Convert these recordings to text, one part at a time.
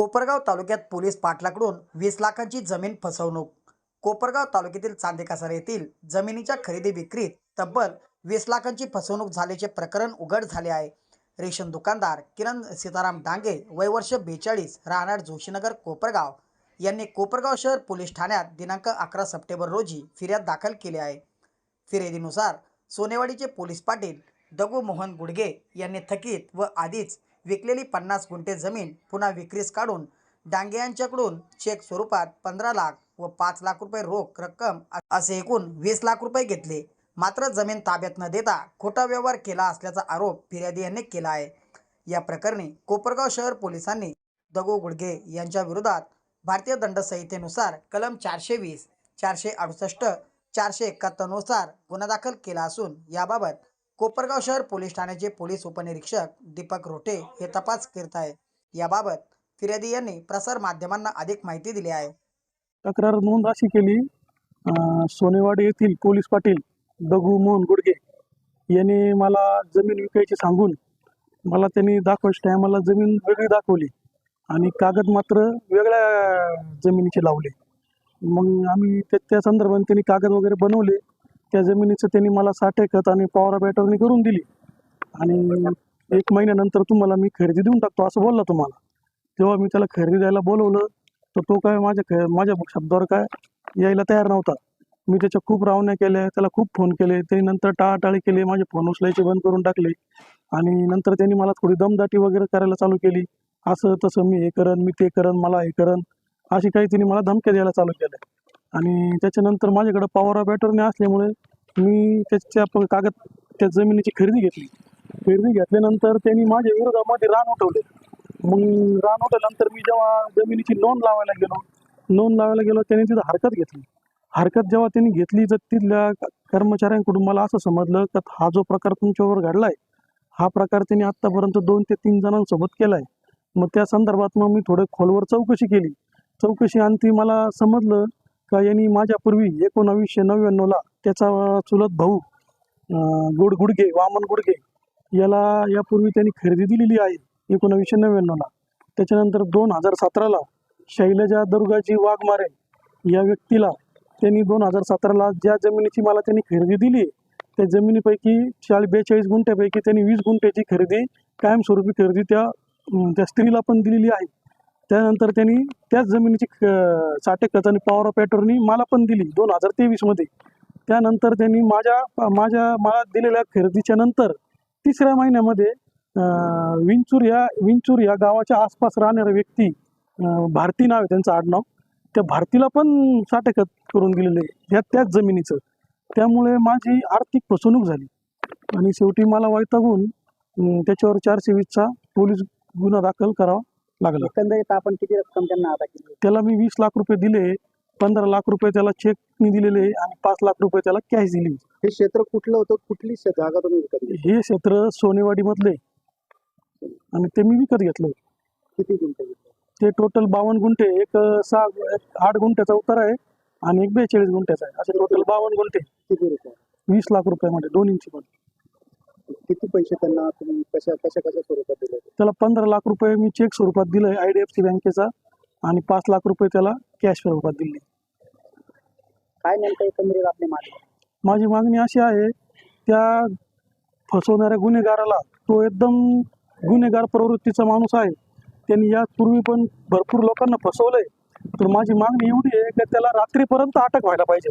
कोपरगाव तालुक्यात पोलीस पाटलाकडून वीस लाखांची जमीन फसवणूक. कोपरगाव तालुक्यातील चांदेकासार येथील जमिनीच्या खरेदी विक्रीत तब्बल वीस लाखांची फसवणूक झाल्याचे प्रकरण उघड झाले आहे. रेशन दुकानदार किरण सीताराम डांगे वयवर्ष बेचाळीस राहणार जोशीनगर कोपरगाव यांनी कोपरगाव शहर पोलीस ठाण्यात दिनांक अकरा सप्टेंबर रोजी फिर्याद दाखल केली आहे. फिर्यादीनुसार सोनेवाडीचे पोलीस पाटील दगू मोहन गुडगे यांनी थकीत व आधीच विकलेली पन्नास गुंठे जमीन पुन्हा विक्रीस काढून डांगे यांच्याकडून चेक स्वरूपात पंधरा लाख व पाच लाख रुपये रोख रक्कम असे एकूण वीस लाख रुपये घेतले. मात्र जमीन ताब्यात न देता खोटा व्यवहार केला असल्याचा आरोप फिर्यादी यांनी केला आहे. या प्रकरणी कोपरगाव शहर पोलिसांनी दगो गुडगे यांच्या विरोधात भारतीय दंड संहितेनुसार कलम चारशे वीस चारशे अडुसष्ट चारशे एकाहत्तरनुसार गुन्हा दाखल केला असून याबाबत कोपरगाव शहर पोलीस ठाण्याचे पोलीस उपनिरीक्षक दीपक रोटे हे तपास करत आहेत याबाबत फिर्यादी यांनी प्रसार माध्यमांना अधिक माहिती दिली आहे. तक्रार नोंद अशी केली अं, सोनेवाडी येथील पोलीस पाटील दगू मोहन गुडगे यांनी मला जमीन विकायची सांगून मला त्यांनी दाखवायच्या टायमाला जमीन वेगळी दाखवली आणि कागद मात्र वेगळ्या जमिनीचे लावले. मग आम्ही त्या त्या संदर्भाने त्यांनी कागद वगैरे बनवले. त्या जमिनीचं त्यांनी मला साठे खत आणि पॉवर बॅटरनी करून दिली. आणि एक महिन्यानंतर तुम्हाला मी खरेदी देऊन टाकतो असं बोलला तुम्हाला. तेव्हा मी त्याला खरेदी द्यायला बोलवलं तर तो काय माझ्या ख माझ्या शब्दावर काय यायला तयार नव्हता. मी त्याच्या खूप रावण्या केल्या त्याला खूप फोन केले ते नंतर टाळाटाळी केली माझे फोन उचलायचे बंद करून टाकले. आणि नंतर त्यांनी मला थोडी दमदाटी वगैरे करायला चालू केली. असं तसं मी हे करन मी ते करन मला हे करन अशी काही त्यांनी मला धमक्या द्यायला चालू केल्या. आणि त्याच्यानंतर माझ्याकडे पॉवर बॅटरने असल्यामुळे मी त्याच्या प- कागद त्या जमिनीची खरेदी घेतली. खरेदी घेतल्यानंतर त्यांनी माझ्या विरोधामध्ये रान उठवले. मग रान उठवल्यानंतर मी जेव्हा जमिनीची नोंद लावायला गेलो नोंद लावायला गेलो त्यांनी तिथं हरकत घेतली. हरकत जेव्हा त्यांनी घेतली तर तिथल्या कर्मचाऱ्यांकडून मला असं समजलं का हा जो प्रकार तुमच्यावर घडलाय हा प्रकार त्यांनी आत्तापर्यंत दोन ते तीन जणांसोबत केलाय. मग त्या संदर्भात मग मी थोडं खोलवर चौकशी केली. चौकशी अंती मला समजलं का यांनी माझ्यापूर्वी एकोणावीसशे नव्याण्णवला त्याचा चुलत भाऊ गुड गुडगे वामन गुडगे याला यापूर्वी त्यांनी खरेदी दिलेली आहे एकोणावीसशे नव्याण्णवला त्याच्यानंतर दोन हजार सतराला शैलजा दुर्गाजी वाघमारे या व्यक्तीला त्यांनी दोन हजार सतराला ज्या जमिनीची मला त्यांनी खरेदी दिली त्या जमिनीपैकी चाळीस बेचाळीस गुंठ्यापैकी त्यांनी वीस गुंठ्याची खरेदी कायमस्वरूपी खरेदी त्या त्या स्त्रीला पण दिलेली आहे. त्यानंतर त्यांनी त्याच जमिनीची साठे खत आणि पॉवर ऑफ पॅटर्नी मला पण दिली दोन हजार तेवीसमध्ये त्यानंतर त्यांनी माझ्या माझ्या मला दिलेल्या खरेदीच्या नंतर तिसऱ्या महिन्यामध्ये विंचूर या विंचूर या गावाच्या आसपास राहणारा व्यक्ती भारती नाव आहे त्यांचं आडनाव त्या भारतीला पण साठे खत करून दिलेले आहे या त्याच जमिनीचं. त्यामुळे माझी आर्थिक फसवणूक झाली. आणि शेवटी मला वैतागून त्याच्यावर चारशे वीसचा पोलीस गुन्हा दाखल करावा लागला. एकंदरीत आपण किती रक्कम त्यांना अदा केली? त्याला मी वीस लाख रुपये दिले पंधरा लाख रुपये त्याला चेकनी दिलेले आणि पाच लाख रुपये त्याला कॅश दिली. हे क्षेत्र कुठलं होतं? कुठली जागा तुम्ही विकत घेतली? हे क्षेत्र सोनेवाडी मधले आणि ते मी विकत घेतलं किती गुंठे घेतले? ते टोटल बावन्न गुंठे एक अं, सहा एक आठ गुंठ्याचा उतार आहे आणि एक बेचाळीस गुंठ्याचा आहे. असे टोटल बावन्न गुंठे. किती रुपये? वीस लाख रुपयामध्ये दोन इंची पण किती पैसे त्यांना तुम्ही कशा कशा कशा स्वरूपात दिले? त्याला पंधरा लाख रुपये मी चेक स्वरूपात दिलंय आय डी एफ सी बँकेचा आणि पाच लाख रुपये त्याला कॅश स्वरूपात दिले काय नेमकं एकंदरीत आपली मागणी? माझी मागणी अशी आहे त्या फसवणाऱ्या गुन्हेगाराला तो एकदम गुन्हेगार प्रवृत्तीचा माणूस आहे. त्यांनी यापूर्वी पण भरपूर लोकांना फसवलंय. तर माझी मागणी एवढी आहे की त्याला रात्रीपर्यंत अटक व्हायला पाहिजे.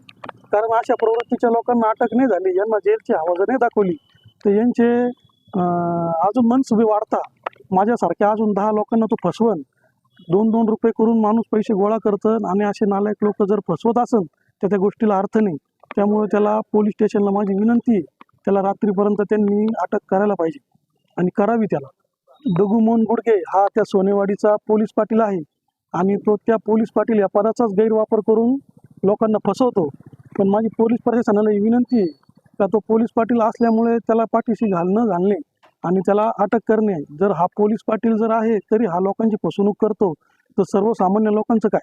कारण अशा प्रवृत्तीच्या लोकांना अटक नाही झाली यांना जेलची हवा जर नाही दाखवली. तर यांचे अजून मनसुबे वाढता. माझ्यासारख्या अजून दहा लोकांना तो फसवन दोन दोन रुपये करून माणूस पैसे गोळा करतं आणि असे नालायक लोक जर फसवत असन तर त्या गोष्टीला अर्थ नाही. त्यामुळे त्याला पोलीस स्टेशनला माझी विनंती आहे. त्याला रात्रीपर्यंत त्यांनी अटक करायला पाहिजे. आणि करावी त्याला. दगू मोहन गुडगे हा त्या सोनेवाडीचा पोलीस पाटील आहे. आणि तो त्या पोलीस पाटील या पदाचाच गैरवापर करून लोकांना फसवतो. पण माझी पोलीस प्रशासनाला ही विनंती आहे. का तो पोलीस पाटील असल्यामुळे त्याला पाठीशी घालणं घालणे आणि त्याला अटक करणे. जर हा पोलीस पाटील जर आहे तरी हा लोकांची फसवणूक करतो. तर सर्वसामान्य लोकांचं काय?